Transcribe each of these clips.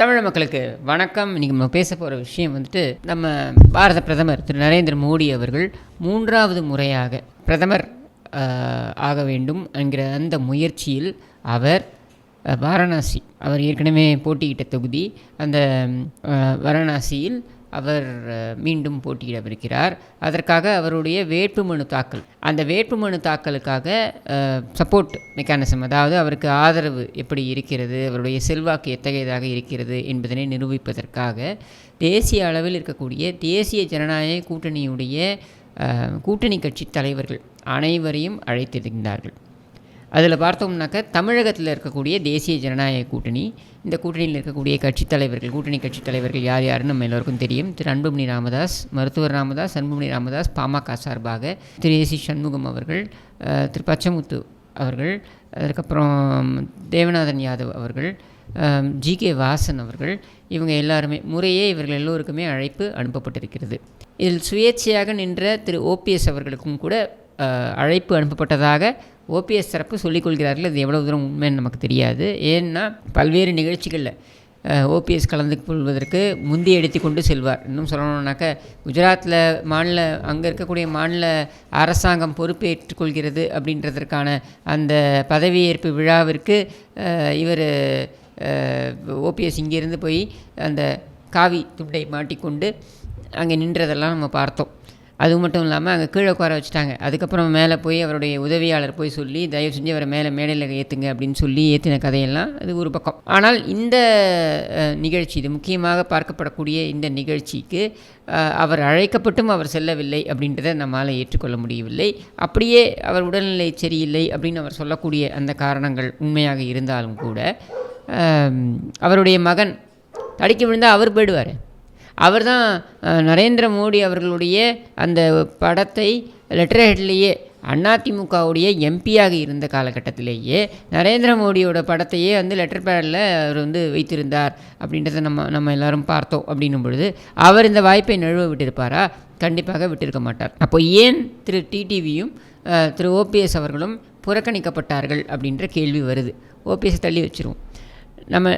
தமிழ் மக்களுக்கு வணக்கம். இன்றைக்கி நம்ம பேச போகிற விஷயம் வந்துட்டு நம்ம பாரத பிரதமர் திரு. நரேந்திர மோடி அவர்கள் மூன்றாவது முறையாக பிரதமர் ஆக வேண்டும் என்கிற அந்த முயற்சியில் அவர் வாரணாசி அவர் ஏற்கனவே போட்டியிட்ட தொகுதி அந்த வாரணாசியில் அவர் மீண்டும் போட்டியிடவிருக்கிறார். அதற்காக அவருடைய வேட்புமனு தாக்கல். அந்த வேட்புமனு தாக்கலுக்காக சப்போர்ட் மெக்கானிசம் அதாவது அவருக்கு ஆதரவு எப்படி இருக்கிறது அவருடைய செல்வாக்கு எத்தகையதாக இருக்கிறது என்பதனை நிரூபிப்பதற்காக தேசிய அளவில் இருக்கக்கூடிய தேசிய ஜனநாயக கூட்டணியுடைய கூட்டணி கட்சி தலைவர்கள் அனைவரையும் அழைத்திருந்தார்கள். அதில் பார்த்தோம்னாக்க தமிழகத்தில் இருக்கக்கூடிய தேசிய ஜனநாயக கூட்டணி இந்த கூட்டணியில் இருக்கக்கூடிய கட்சித் தலைவர்கள் கூட்டணி கட்சித் தலைவர்கள் யார் யாருன்னு நம்ம எல்லோருக்கும் தெரியும். திரு. அன்புமணி ராமதாஸ் மருத்துவர் ராமதாஸ் அன்புமணி ராமதாஸ் பாமக சார்பாக திரு. ஏசி சண்முகம் அவர்கள் திரு. பச்சமுத்து அவர்கள் அதுக்கப்புறம் தேவநாதன் யாதவ் அவர்கள் ஜி. கே. வாசன் அவர்கள் இவங்க எல்லாருமே முறையே இவர்கள் எல்லோருக்குமே அழைப்பு அனுப்பப்பட்டிருக்கிறது. இதில் சுயேட்சையாக நின்ற திரு. ஓபிஎஸ் அவர்களுக்கும் கூட அழைப்பு அனுப்பப்பட்டதாக ஓபிஎஸ் சிறப்பு சொல்லிக் கொள்கிறார்கள். அது எவ்வளோ தூரம் உண்மைன்னு நமக்கு தெரியாது. ஏன்னா பல்வேறு நிகழ்ச்சிகளில் ஓபிஎஸ் கலந்து கொள்வதற்கு முந்தி எடுத்து கொண்டு செல்வார். இன்னும் சொல்லணும்னாக்க குஜராத்தில் மாநில அங்கே இருக்கக்கூடிய மாநில அரசாங்கம் பொறுப்பேற்றுக்கொள்கிறது அப்படின்றதற்கான அந்த பதவியேற்பு விழாவிற்கு இவர் ஓபிஎஸ் இங்கேருந்து போய் அந்த காவி துண்டை மாட்டிக்கொண்டு அங்கே நின்றதெல்லாம் நம்ம பார்த்தோம். அது மட்டும் இல்லாமல் அங்கே கீழே உட்கார வச்சுட்டாங்க. அதுக்கப்புறம் மேலே போய் அவருடைய உதவியாளர் போய் சொல்லி தயவு செஞ்சு அவரை மேலே மேடையில் ஏற்றுங்க அப்படின்னு சொல்லி ஏற்றின கதையெல்லாம் அது ஒரு பக்கம். ஆனால் இந்த நிகழ்ச்சி இது முக்கியமாக பார்க்கப்படக்கூடிய இந்த நிகழ்ச்சிக்கு அவர் அழைக்கப்பட்டும் அவர் செல்லவில்லை அப்படின்றத நம்மால் ஏற்றுக்கொள்ள முடியவில்லை. அப்படியே அவர் உடல்நிலை சரியில்லை அப்படின்னு அவர் சொல்லக்கூடிய அந்த காரணங்கள் உண்மையாக இருந்தாலும் கூட அவருடைய மகன் தடிக்க விழுந்தால் அவர் போயிடுவார். அவர் தான் நரேந்திர மோடி அவர்களுடைய அந்த படத்தை லெட்டர் ஹெட்லேயே அதிமுகவுடைய எம்பியாக இருந்த காலகட்டத்திலேயே நரேந்திர மோடியோட படத்தையே வந்து லெட்டர் பேடில் அவர் வந்து வைத்திருந்தார் அப்படின்றத நம்ம நம்ம எல்லாரும் பார்த்தோம் அப்படின்னும் பொழுது அவர் இந்த வாய்ப்பை நழுவ விட்டிருப்பாரா? கண்டிப்பாக விட்டிருக்க மாட்டார். அப்போ ஏன் திரு டிடிவியும் திரு ஓபிஎஸ் அவர்களும் புறக்கணிக்கப்பட்டார்கள் அப்படின்ற கேள்வி வருது. ஓபிஎஸ் தள்ளி வச்சிருவோம். நம்ம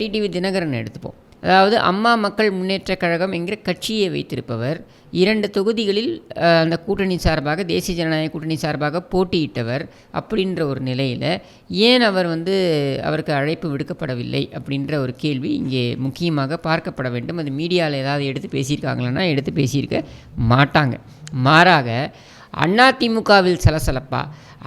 டிடிவி தினகரன் எடுத்துப்போம். அதாவது அம்மா மக்கள் முன்னேற்றக் கழகம் என்கிற கட்சியை வைத்திருப்பவர். இரண்டு தொகுதிகளில் அந்த கூட்டணி சார்பாக தேசிய ஜனநாயக கூட்டணி சார்பாக போட்டியிட்டவர் அப்படின்ற ஒரு நிலையில் ஏன் அவர் வந்து அவருக்கு அழைப்பு விடுக்கப்படவில்லை அப்படின்ற ஒரு கேள்வி இங்கே முக்கியமாக பார்க்கப்பட வேண்டும். அது மீடியாவில் ஏதாவது எடுத்து பேசியிருக்காங்களன்னா எடுத்து பேசியிருக்க மாட்டாங்க. மாறாக அதிமுகவில் சலசலப்பா.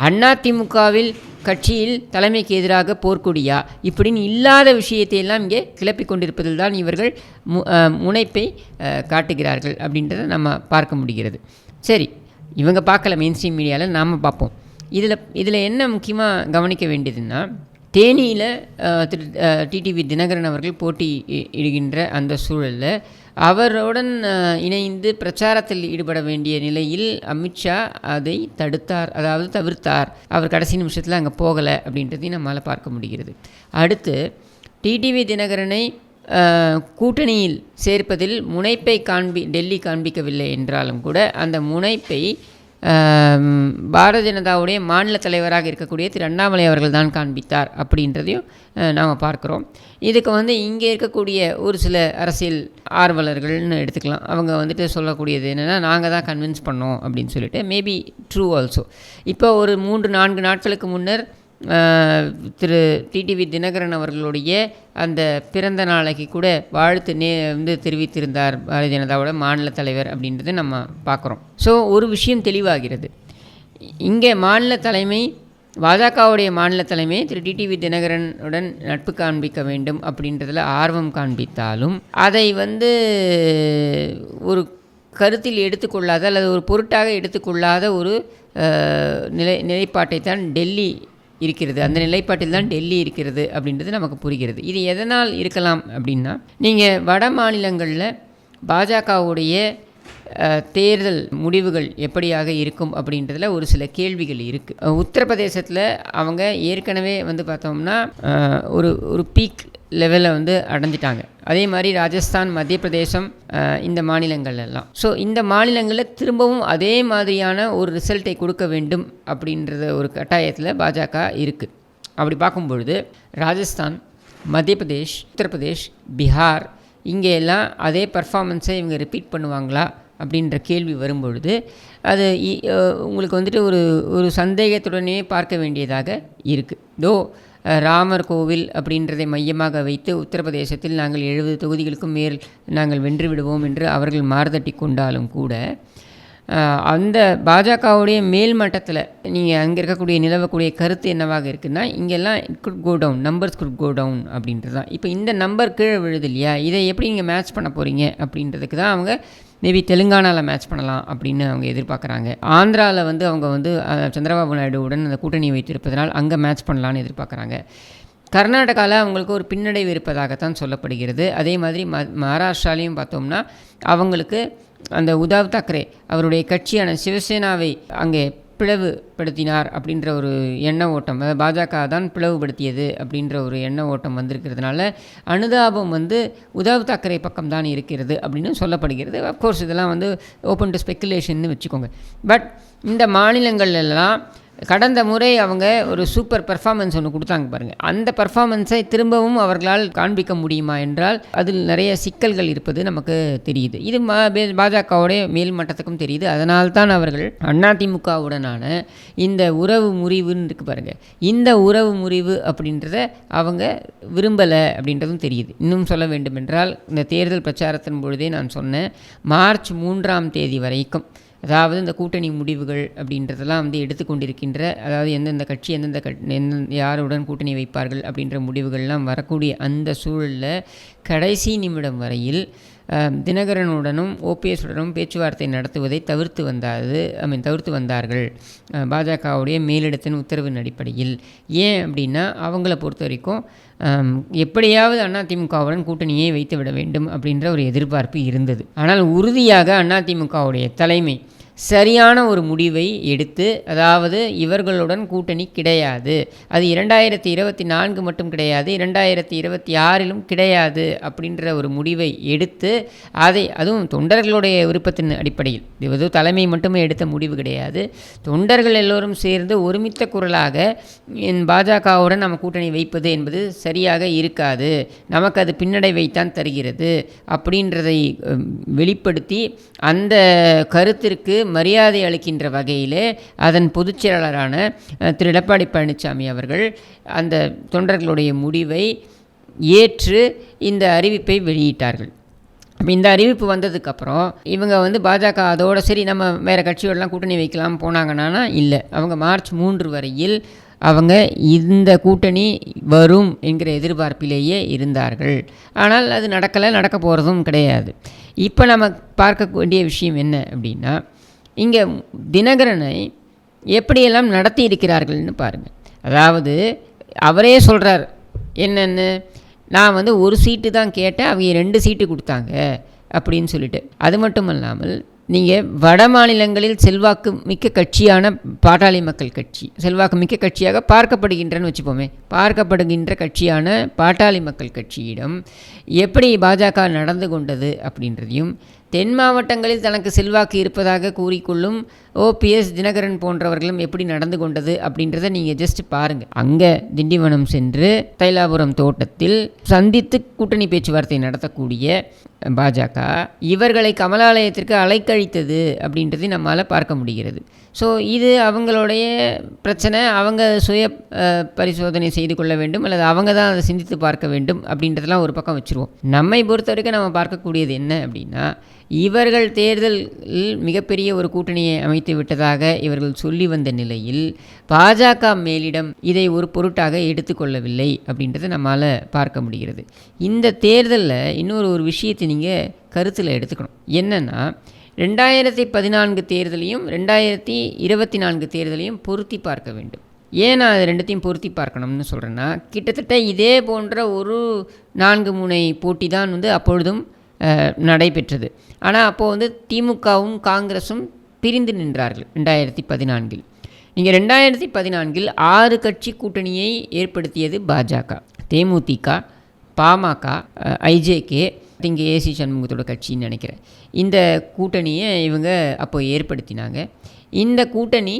அதிமுகவில் கட்சியில் தலைமைக்கு எதிராக போர்க்கொடியா. இப்படின்னு இல்லாத விஷயத்தை எல்லாம் இங்கே கிளப்பி கொண்டிருப்பதில் தான் இவர்கள் மு முனைப்பை காட்டுகிறார்கள் அப்படின்றத நம்ம பார்க்க முடிகிறது. சரி இவங்க பார்க்கல மெயின் ஸ்ட்ரீம் மீடியாவில் நாம் பார்ப்போம். இதில் இதில் என்ன முக்கியமாக கவனிக்க வேண்டியதுன்னா தேனியில் திரு டிடிவி தினகரன் அவர்கள் போட்டி இடுகின்ற அந்த சூழலில் அவருடன் இணைந்து பிரச்சாரத்தில் ஈடுபட வேண்டிய நிலையில் அமித்ஷா அதை தடுத்தார் அதாவது தவிர்த்தார். அவர் கடைசி நிமிஷத்தில் அங்கே போகலை அப்படின்றதையும் நம்மளால் பார்க்க முடிகிறது. அடுத்து டிடிவி தினகரனை கூட்டணியில் சேர்ப்பதில் முனைப்பை காண்பி டெல்லி காண்பிக்கவில்லை என்றாலும் கூட அந்த முனைப்பை பாரதிய ஜனதாவுடைய மாநில தலைவராக இருக்கக்கூடிய திரு அண்ணாமலை அவர்கள் தான் காண்பித்தார் அப்படின்றதையும் நாம் பார்க்குறோம். இதுக்கு வந்து இங்கே இருக்கக்கூடிய ஒரு சில அரசியல் ஆர்வலர்கள்னு எடுத்துக்கலாம். அவங்க வந்துட்டு சொல்லக்கூடியது என்னென்னா நாங்கள் தான் கன்வின்ஸ் பண்ணோம் அப்படின்னு சொல்லிட்டு மேபி ட்ரூ ஆல்சோ இப்போ ஒரு மூன்று நான்கு நாட்களுக்கு முன்னர் திரு டிடிவி தினகரன் அவர்களுடைய அந்த பிறந்த நாளைக்கு கூட வாழ்த்து நே வந்து தெரிவித்திருந்தார் பாரதிய ஜனதாவோட மாநில தலைவர் அப்படின்றத நம்ம பார்க்குறோம். ஸோ ஒரு விஷயம் தெளிவாகிறது. இங்கே மாநில தலைமை பாஜகவுடைய மாநில தலைமை திரு. டிடிவி தினகரனுடன் நட்பு காண்பிக்க வேண்டும் அப்படின்றதில் ஆர்வம் காண்பித்தாலும் அதை வந்து ஒரு கருத்தில் எடுத்துக்கொள்ளாத அல்லது ஒரு பொருட்டாக எடுத்துக்கொள்ளாத ஒரு நிலை நிலைப்பாட்டை தான் டெல்லி இருக்கிறது. அந்த நிலைப்பாட்டில் தான் டெல்லி இருக்கிறது அப்படின்றது நமக்கு புரிகிறது. இது எதனால் இருக்கலாம் அப்படின்னா நீங்கள் வட மாநிலங்களில் பாஜகவுடைய தேர்தல் முடிவுகள் எப்படியாக இருக்கும் அப்படின்றதுல ஒரு சில கேள்விகள் இருக்குது உத்தரப்பிரதேசத்தில் அவங்க ஏற்கனவே வந்து பார்த்தோம்னா ஒரு ஒரு பீக் லெவலில் வந்து அடைஞ்சிட்டாங்க. அதே மாதிரி ராஜஸ்தான் மத்திய பிரதேசம் இந்த மாநிலங்கள் எல்லாம். ஸோ இந்த மாநிலங்களில் திரும்பவும் அதே மாதிரியான ஒரு ரிசல்ட்டை கொடுக்க வேண்டும் அப்படின்றத ஒரு கட்டாயத்தில் பாஜக இருக்குது அப்படி பார்க்கும் பொழுது ராஜஸ்தான் மத்திய பிரதேஷ் உத்தரப்பிரதேஷ் பீகார் இங்கே எல்லாம் அதே பர்ஃபார்மன்ஸை இவங்க ரிப்பீட் பண்ணுவாங்களா? அப்படின்ற கேள்வி வரும்பொழுது அது இ- உங்களுக்கு வந்துட்டு ஒரு ஒரு சந்தேகத்துடனே பார்க்க வேண்டியதாக இருக்குது தோ ராமர் கோவில் அப்படின்றதை மையமாக வைத்து உத்தரப்பிரதேசத்தில் நாங்கள் எழுபது தொகுதிகளுக்கும் மேல் நாங்கள் வென்று விடுவோம் என்று அவர்கள் மாறுதட்டி கொண்டாலும் கூட அந்த பாஜகவுடைய மேல் மட்டத்தில் நீங்கள் அங்கே இருக்கக்கூடிய நிலவக்கூடிய கருத்து என்னவாக இருக்குன்னா இங்கெல்லாம் good go down numbers good go down அப்படின்றது தான் இப்போ இந்த நம்பர் கீழே விழுது இல்லையா? இதை எப்படி நீங்கள் மேட்ச் பண்ண போகிறீங்க அப்படின்றதுக்கு தான் அவங்க மேபி தெலுங்கானாவில் மேட்ச் பண்ணலாம் அப்படின்னு அவங்க எதிர்பார்க்குறாங்க. ஆந்திராவில் வந்து அவங்க வந்து சந்திரபாபு நாயுடுவுடன் அந்த கூட்டணி வைத்திருப்பதனால் அங்கே மேட்ச் பண்ணலான்னு எதிர்பார்க்குறாங்க. கர்நாடகாவில் அவங்களுக்கு ஒரு பின்னடைவு இருப்பதாகத்தான் சொல்லப்படுகிறது. அதே மாதிரி ம மகாராஷ்டிராலையும் பார்த்தோம்னா அவங்களுக்கு அந்த உதாவ் தாக்கரே அவருடைய கட்சியான சிவசேனாவை அங்கே பிளவுபடுத்தினார் அப்படின்ற ஒரு எண்ண ஓட்டம். அதாவது பாஜக தான் பிளவுபடுத்தியது அப்படின்ற ஒரு எண்ண ஓட்டம் வந்திருக்கிறதுனால அனுதாபம் வந்து உதவ் தாக்கரே பக்கம் தான் இருக்கிறது அப்படின்னு சொல்லப்படுகிறது. அஃப்கோர்ஸ் இதெல்லாம் வந்து ஓப்பன் டு ஸ்பெக்குலேஷன் வச்சுக்கோங்க. பட் இந்த மாநிலங்கள் எல்லாம் கடந்த முறை அவங்க ஒரு சூப்பர் பெர்ஃபார்மன்ஸ் ஒன்று கொடுத்தாங்க பாருங்கள் அந்த பர்ஃபார்மன்ஸை திரும்பவும் அவர்களால் காண்பிக்க முடியுமா என்றால் அதில் நிறைய சிக்கல்கள் இருப்பது நமக்கு தெரியுது. இது பே- பாஜகவுடைய மேல் மட்டத்துக்கும் தெரியுது. அதனால்தான் அவர்கள் அதிமுகவுடனான இந்த உறவு முறிவுன்னு இருக்கு பாருங்கள் இந்த உறவு முறிவு அப்படின்றத அவங்க விரும்பலை அப்படின்றதும் தெரியுது. இன்னும் சொல்ல வேண்டுமென்றால் இந்த தேர்தல் பிரச்சாரத்தின் பொழுதே நான் சொன்னேன் மார்ச் மூன்றாம் தேதி வரைக்கும் அதாவது இந்த கூட்டணி முடிவுகள் அப்படின்றதெல்லாம் வந்து எடுத்துக்கொண்டிருக்கின்ற அதாவது எந்தெந்த கட்சி எந்தெந்த கட் எந்த யாருடன் கூட்டணி வைப்பார்கள் அப்படின்ற முடிவுகள்லாம் வரக்கூடிய அந்த சூழலில் கடைசி நிமிடம் வரையில் தினகரனுடனும் ஓபிஎஸ்ஸுடனும் பேச்சுவார்த்தை நடத்துவதை தவிர்த்து வந்தாது ஐ மீன் தவிர்த்து வந்தார்கள். பாஜகவுடைய மேலிடத்தின் உத்தரவின் அடிப்படையில். ஏன் அப்படின்னா அவங்கள பொறுத்த வரைக்கும் எப்படியாவது அதிமுகவுடன் கூட்டணியை வைத்து விட வேண்டும் அப்படின்ற ஒரு எதிர்பார்ப்பு இருந்தது. ஆனால் உறுதியாக அதிமுகவுடைய தலைமை சரியான ஒரு முடிவை எடுத்து அதாவது இவர்களுடன் கூட்டணி கிடையாது. அது இரண்டாயிரத்தி இருபத்தி நான்கு மட்டும் கிடையாது இரண்டாயிரத்தி இருபத்தி ஆறிலும் கிடையாது அப்படின்ற ஒரு முடிவை எடுத்து அதை அதுவும் தொண்டர்களுடைய விருப்பத்தின் அடிப்படையில். இது தலைமை மட்டுமே எடுத்த முடிவு கிடையாது. தொண்டர்கள் எல்லோரும் சேர்ந்து ஒருமித்த குரலாக என் பாஜகவுடன் நம்ம கூட்டணி வைப்பது என்பது சரியாக இருக்காது. நமக்கு அது பின்னடைவைத்தான் தருகிறது. அப்படின்றதை வெளிப்படுத்தி அந்த கருத்திற்கு மரியாதை அளிக்கின்ற வகையிலே அதன் பொதுச் செயலாளரான திரு எடப்பாடி பழனிசாமி அவர்கள் அந்த தொண்டர்களுடைய முடிவை ஏற்று இந்த அறிவிப்பை வெளியிட்டார்கள். இந்த அறிவிப்பு வந்ததுக்கப்புறம் இவங்க வந்து பாஜக அதோட சரி நம்ம வேறு கட்சியோடலாம் கூட்டணி வைக்கலாம் போனாங்கன்னா இல்லை. அவங்க மார்ச் மூன்று வரையில் அவங்க இந்த கூட்டணி வரும் என்கிற எதிர்பார்ப்பிலேயே இருந்தார்கள். ஆனால் அது நடக்கலை நடக்க போகிறதும் கிடையாது. இப்போ நம்ம பார்க்க வேண்டிய விஷயம் என்ன அப்படின்னா இங்கே தினகரனை எப்படியெல்லாம் நடத்தி இருக்கிறார்கள்னு பாருங்கள். அதாவது அவரே சொல்கிறார் என்னென்னு நான் வந்து ஒரு சீட்டு தான் கேட்டேன் அவங்க ரெண்டு சீட்டு கொடுத்தாங்க அப்படின்னு சொல்லிட்டு. அது மட்டும் இல்லாமல் நீங்கள் வட மாநிலங்களில் செல்வாக்கு மிக்க கட்சியான பாட்டாளி மக்கள் கட்சி செல்வாக்கு மிக்க கட்சியாக பார்க்கப்படுகின்றன்னு வச்சுப்போமே பார்க்கப்படுகின்ற கட்சியான பாட்டாளி மக்கள் கட்சியிடம் எப்படி பாஜக நடந்து கொண்டது அப்படின்றதையும் தென் மாவட்டங்களில் தனக்கு செல்வாக்கு இருப்பதாக கூறிக்கொள்ளும் ஓபிஎஸ் தினகரன் போன்றவர்களும் எப்படி நடந்து கொண்டது அப்படின்றத நீங்கள் ஜஸ்ட் பாருங்கள் அங்கே திண்டிவனம் சென்று தைலாபுரம் தோட்டத்தில் சந்தித்து கூட்டணி பேச்சுவார்த்தை நடத்தக்கூடிய பாஜக இவர்களை கமலாலயத்திற்கு அலைக்கழித்தது அப்படின்றதை நம்மால் பார்க்க முடிகிறது. ஸோ இது அவங்களுடைய பிரச்சனை. அவங்க சுய பரிசோதனை செய்து கொள்ள வேண்டும். அல்லது அவங்க தான் அதை சிந்தித்து பார்க்க வேண்டும் அப்படின்றதெல்லாம் ஒரு பக்கம் வச்சுருவோம். நம்மை பொறுத்த வரைக்கும் நம்ம பார்க்கக்கூடியது என்ன அப்படின்னா இவர்கள் தேர்தலில் மிகப்பெரிய ஒரு கூட்டணியை அமைத்து விட்டதாக இவர்கள் சொல்லி வந்த நிலையில் பாஜக மேலிடம் இதை ஒரு பொருட்டாக எடுத்துக்கொள்ளவில்லை அப்படின்றத நம்மால் பார்க்க முடிகிறது. இந்த தேர்தலில் இன்னொரு ஒரு விஷயத்தை நீங்கள் கருத்தில் எடுத்துக்கணும். என்னென்னா ரெண்டாயிரத்தி பதினான்கு தேர்தலையும் ரெண்டாயிரத்தி இருபத்தி நான்கு தேர்தலையும் பொருத்தி பார்க்க வேண்டும். ஏன் நான் அது ரெண்டுத்தையும் பொருத்தி பார்க்கணும்னு சொல்கிறேன்னா கிட்டத்தட்ட இதே போன்ற ஒரு நான்கு முனை போட்டி தான் வந்து அப்பொழுதும் நடைபெற்றது. ஆனால் அப்போது வந்து திமுகவும் காங்கிரஸும் பிரிந்து நின்றார்கள் ரெண்டாயிரத்தி பதினான்கில். நீங்கள் ரெண்டாயிரத்தி பதினான்கில் ஆறு கட்சி கூட்டணியை ஏற்படுத்தியது பாஜக. தேமுதிக பாமக ஐஜேகே இங்கே ஏசி சண்முகத்தோட கட்சின்னு நினைக்கிறேன். இந்த கூட்டணியை இவங்க அப்போ ஏற்படுத்தினாங்க. இந்த கூட்டணி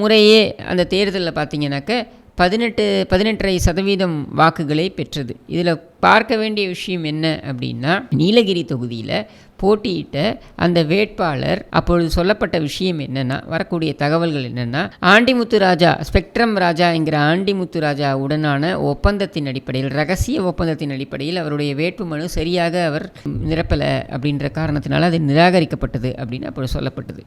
முறையே அந்த தேர்தலில் பார்த்தீங்கன்னாக்க பதினெட்டு பதினெட்டரை சதவீதம் வாக்குகளை பெற்றது. இதில் பார்க்க வேண்டிய விஷயம் என்ன அப்படின்னா நீலகிரி தொகுதியில் போட்டியிட்ட அந்த வேட்பாளர் அப்பொழுது சொல்லப்பட்ட விஷயம் என்னென்னா வரக்கூடிய தகவல்கள் என்னென்னா ஆண்டிமுத்து ராஜா ஸ்பெக்ட்ரம் ராஜா என்கிற ஆண்டிமுத்து ராஜா உடனான ஒப்பந்தத்தின் அடிப்படையில் ரகசிய ஒப்பந்தத்தின் அடிப்படையில் அவருடைய வேட்புமனு சரியாக அவர் நிரப்பலை அப்படின்ற காரணத்தினால அது நிராகரிக்கப்பட்டது அப்படின்னு அப்பொழுது சொல்லப்பட்டது.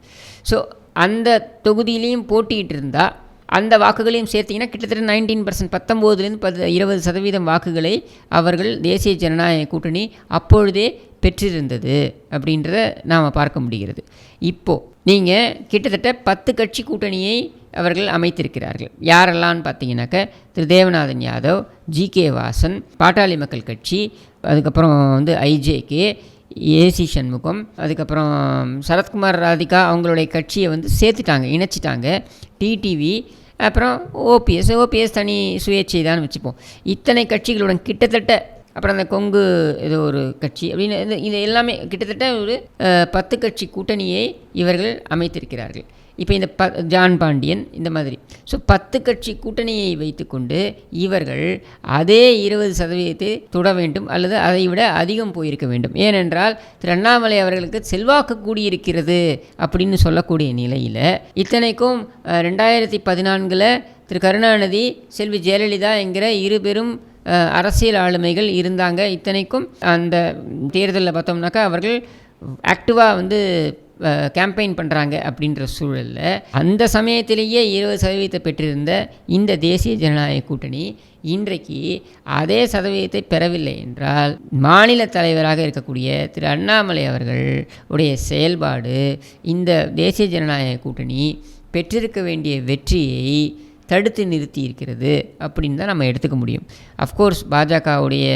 ஸோ அந்த தொகுதியிலையும் போட்டியிட்டு இருந்தால் அந்த வாக்குகளையும் சேர்த்திங்கன்னா கிட்டத்தட்ட நைன்டீன் பர்சன்ட் பத்தொம்போதுலேருந்து பத்து இருபது சதவீதம் வாக்குகளை அவர்கள் தேசிய ஜனநாயக கூட்டணி அப்பொழுதே பெற்றிருந்தது அப்படின்றத நாம் பார்க்க முடிகிறது. இப்போது நீங்கள் கிட்டத்தட்ட பத்து கட்சி கூட்டணியை அவர்கள் அமைத்திருக்கிறார்கள். யாரெல்லாம்னு பார்த்தீங்கன்னாக்க திரு தேவநாதன் யாதவ் ஜி கே வாசன் பாட்டாளி மக்கள் கட்சி அதுக்கப்புறம் வந்து ஐஜேகே ஏசி சண்முகம் அதுக்கப்புறம் சரத்குமார் ராதிகா அவங்களுடைய கட்சியை வந்து சேர்த்துட்டாங்க இணைச்சிட்டாங்க. டிடிவி அப்புறம் ஓபிஎஸ் ஓபிஎஸ் தனி சுயேட்சை தான் வச்சுப்போம். இத்தனை கட்சிகளுடன் கிட்டத்தட்ட அப்புறம் அந்த கொங்கு ஏதோ ஒரு கட்சி அப்படின்னு இது இது எல்லாமே கிட்டத்தட்ட ஒரு பத்து கட்சி கூட்டணியை இவர்கள் அமைத்திருக்கிறார்கள். இப்போ இந்த ப ஜான் பாண்டியன் இந்த மாதிரி. ஸோ பத்து கட்சி கூட்டணியை வைத்துக்கொண்டு இவர்கள் அதே இருபது சதவீதத்தை தொட வேண்டும் அல்லது அதை விட அதிகம் போயிருக்க வேண்டும். ஏனென்றால் திரு அண்ணாமலை அவர்களுக்கு செல்வாக்கு கூடியிருக்கிறது அப்படின்னு சொல்லக்கூடிய நிலையில் இத்தனைக்கும் ரெண்டாயிரத்தி பதினான்கில் திரு கருணாநிதி செல்வி ஜெயலலிதா என்கிற இரு பெரும் அரசியல் ஆளுமைகள் இருந்தாங்க. இத்தனைக்கும் அந்த தேர்தலில் பார்த்தோம்னாக்கா அவர்கள் ஆக்டிவாக வந்து கேம்பெயின் பண்ணுறாங்க அப்படின்ற சூழலில் அந்த சமயத்திலேயே இருபது சதவீதத்தை பெற்றிருந்த இந்த தேசிய ஜனநாயக கூட்டணி இன்றைக்கு அதே சதவீதத்தை பெறவில்லை என்றால் மாநில தலைவராக இருக்கக்கூடிய திரு அண்ணாமலை அவர்கள் உடைய செயல்பாடு இந்த தேசிய ஜனநாயக கூட்டணி பெற்றிருக்க வேண்டிய வெற்றியை தடுத்து நிறுத்தி இருக்கிறது அப்படின்னு தான் நம்ம எடுத்துக்க முடியும். அஃப்கோர்ஸ் பாஜகவுடைய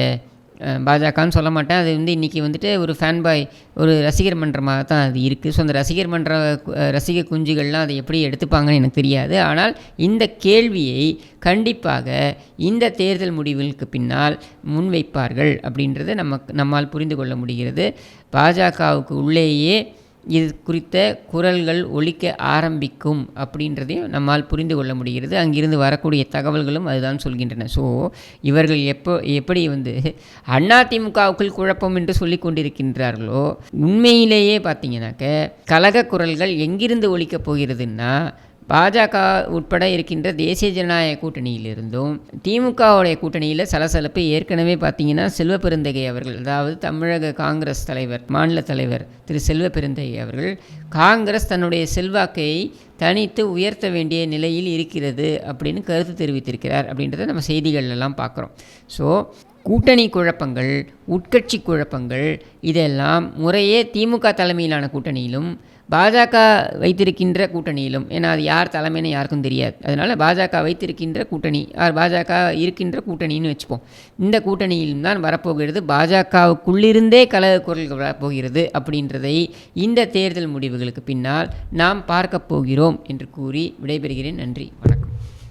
பாஜகன்னு சொல்ல மாட்டேன். அது வந்து இன்றைக்கி வந்துட்டு ஒரு ஃபேன் பாய் ஒரு ரசிகர் மன்றமாக தான் அது இருக்குது ஸோ அந்த ரசிகர் மன்ற ரசிகர் ரசிக குஞ்சுகள்லாம் அதை எப்படி எடுத்துப்பாங்கன்னு எனக்கு தெரியாது. ஆனால் இந்த கேள்வியை கண்டிப்பாக இந்த தேர்தல் முடிவுகளுக்கு பின்னால் முன்வைப்பார்கள் அப்படின்றத நம்ம நம்மால் புரிந்து கொள்ள முடிகிறது. பாஜகவுக்கு உள்ளேயே இது குறித்த குரல்கள் ஒழிக்க ஆரம்பிக்கும் அப்படின்றதையும் நம்மால் புரிந்து கொள்ள முடிகிறது. அங்கிருந்து வரக்கூடிய தகவல்களும் அதுதான் சொல்கின்றன. ஸோ இவர்கள் எப்போ எப்படி வந்து அதிமுகவுக்குள் குழப்பம் என்று சொல்லி கொண்டிருக்கின்றார்களோ உண்மையிலேயே பார்த்தீங்கன்னாக்க கழக குரல்கள் எங்கிருந்து ஒழிக்கப் போகிறதுன்னா பாஜக உட்பட இருக்கின்ற தேசிய ஜனநாயக கூட்டணியிலிருந்தும் திமுகவுடைய கூட்டணியில் சலசலப்பு ஏற்கனவே பார்த்தீங்கன்னா செல்வ பெருந்தகை அவர்கள் அதாவது தமிழக காங்கிரஸ் தலைவர் மாநில தலைவர் திரு செல்வ பெருந்தகை அவர்கள் காங்கிரஸ் தன்னுடைய செல்வாக்கை தனித்து உயர்த்த வேண்டிய நிலையில் இருக்கிறது அப்படின்னு கருத்து தெரிவித்திருக்கிறார் அப்படின்றத நம்ம செய்திகள் எல்லாம் பார்க்குறோம். ஸோ கூட்டணி குழப்பங்கள் உட்கட்சி குழப்பங்கள் இதெல்லாம் முறையே திமுக தலைமையிலான கூட்டணியிலும் பாஜக வைத்திருக்கின்ற கூட்டணியிலும். ஏன்னா அது யார் தலைமைன்னு யாருக்கும் தெரியாது. அதனால் பாஜக வைத்திருக்கின்ற கூட்டணி ஆர் பாஜக இருக்கின்ற கூட்டணின்னு வச்சுப்போம். இந்த கூட்டணியிலும் தான் வரப்போகிறது. பாஜகவுக்குள்ளிருந்தே கலக குரல்கள் வரப்போகிறது அப்படின்றதை இந்த தேர்தல் முடிவுகளுக்கு பின்னால் நாம் பார்க்கப் போகிறோம் என்று கூறி விடைபெறுகிறேன். நன்றி. வணக்கம்.